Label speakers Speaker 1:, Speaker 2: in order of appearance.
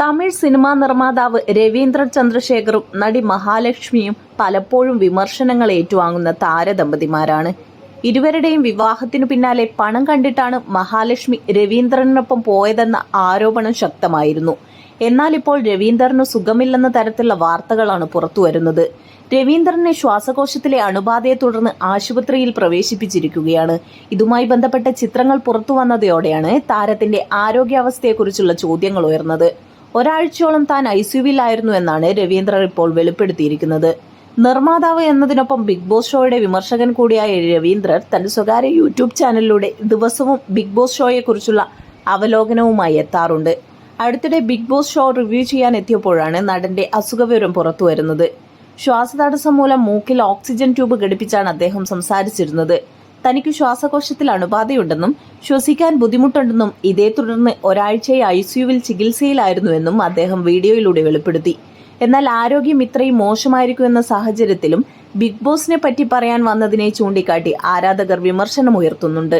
Speaker 1: Tamil cinema നിർമ്മാതാവ് രവീന്ദ്ര ചന്ദ്രശേഖറും നടി മഹാലക്ഷ്മിയും പലപ്പോഴും വിമർശനങ്ങൾ ഏറ്റുവാങ്ങുന്ന താരദമ്പതിമാരാണ്. ഇരുവരുടെയും വിവാഹത്തിനു പിന്നാലെ പണം കണ്ടിട്ടാണ് മഹാലക്ഷ്മി രവീന്ദ്രനൊപ്പം പോയതെന്ന ആരോപണം ശക്തമായിരുന്നു. എന്നാൽ ഇപ്പോൾ രവീന്ദ്രന് സുഖമില്ലെന്ന തരത്തിലുള്ള വാർത്തകളാണ് പുറത്തുവരുന്നത്. രവീന്ദ്രനെ ശ്വാസകോശത്തിലെ അണുബാധയെ തുടർന്ന് ആശുപത്രിയിൽ പ്രവേശിപ്പിച്ചിരിക്കുകയാണ്. ഇതുമായി ബന്ധപ്പെട്ട ചിത്രങ്ങൾ പുറത്തു വന്നതോടെയാണ് താരത്തിന്റെ ആരോഗ്യാവസ്ഥയെക്കുറിച്ചുള്ള ചോദ്യങ്ങൾ ഉയർന്നത്. ഒരാഴ്ചയോളം താൻ ഐ സിയുവിലായിരുന്നു എന്നാണ് രവീന്ദ്രൻ ഇപ്പോൾ വെളിപ്പെടുത്തിയിരിക്കുന്നത്. നിർമ്മാതാവ് എന്നതിനൊപ്പം ബിഗ് ബോസ് ഷോയുടെ വിമർശകൻ കൂടിയായ രവീന്ദ്രൻ തന്റെ സ്വകാര്യ യൂട്യൂബ് ചാനലിലൂടെ ദിവസവും ബിഗ് ബോസ് ഷോയെക്കുറിച്ചുള്ള അവലോകനവുമായി എത്താറുണ്ട്. അടുത്തിടെ ബിഗ് ബോസ് ഷോ റിവ്യൂ ചെയ്യാൻ എത്തിയപ്പോഴാണ് നടന്റെ അസുഖവിവരം പുറത്തു വരുന്നത് ശ്വാസതടസ്സം മൂലം മൂക്കിൽ ഓക്സിജൻ ട്യൂബ് ഘടിപ്പിച്ചാണ് അദ്ദേഹം സംസാരിച്ചിരുന്നത്. തനിക്ക് ശ്വാസകോശത്തിൽ അണുബാധയുണ്ടെന്നും ശ്വസിക്കാൻ ബുദ്ധിമുട്ടുണ്ടെന്നും ഇതേ തുടർന്ന് ഒരാഴ്ചയായി ഐസിയുവിൽ ചികിത്സയിലായിരുന്നുവെന്നും അദ്ദേഹം വീഡിയോയിലൂടെ വെളിപ്പെടുത്തി. എന്നാൽ ആരോഗ്യം ഇത്രയും മോശമായിരിക്കുമെന്ന സാഹചര്യത്തിലും ബിഗ് ബോസിനെ പറ്റി പറയാൻ വന്നതിനെ ചൂണ്ടിക്കാട്ടി ആരാധകർ വിമർശനമുയർത്തുന്നുണ്ട്